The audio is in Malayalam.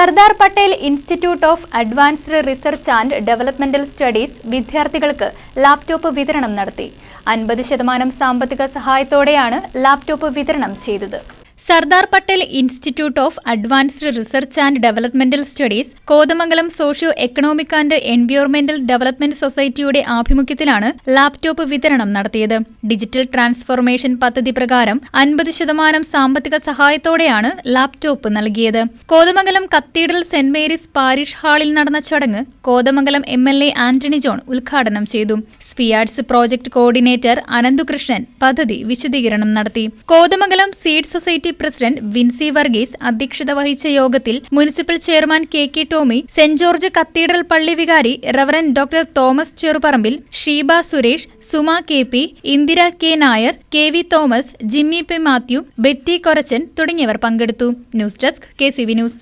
Sardar Patel institute of advanced research and developmental studies വിദ്യാർത്ഥികൾക്ക് ലാപ്ടോപ്പ് വിതരണം നടത്തി. അൻപത് ശതമാനം സാമ്പത്തിക സഹായത്തോടെയാണ് ലാപ്ടോപ്പ് വിതരണം ചെയ്തത്. Sardar Patel institute of advanced research and developmental studies Kothamangalam socio economic and എൻവയോൺമെന്റൽ development സൊസൈറ്റിയുടെ ആഭിമുഖ്യത്തിലാണ് ലാപ്ടോപ്പ് വിതരണം നടത്തിയത്. ഡിജിറ്റൽ ട്രാൻസ്ഫോർമേഷൻ പദ്ധതി പ്രകാരം അൻപത് ശതമാനം സാമ്പത്തിക സഹായത്തോടെയാണ് ലാപ്ടോപ്പ് നൽകിയത്. Kothamangalam cathedral Saint Mary's parish ഹാളിൽ നടന്ന ചടങ്ങ് Kothamangalam M L A Antony John ഉദ്ഘാടനം ചെയ്തു. സ്പിയാഡ്സ് പ്രോജക്ട് കോർഡിനേറ്റർ അനന്തുകൃഷ്ണൻ പദ്ധതി വിശദീകരണം നടത്തി. Kothamangalam seed society president Vincy Varghese അധ്യക്ഷത വഹിച്ച യോഗത്തിൽ municipal chairman K K Tomy Saint George cathedral പള്ളി വികാരി reverend doctor Thomas Cherupparambil Sheeba Suresh Suma K P Indira K Nair K V Thomas Jimmy P Mathew Betty Korachan തുടങ്ങിയവർ പങ്കെടുത്തു. News desk K C V news.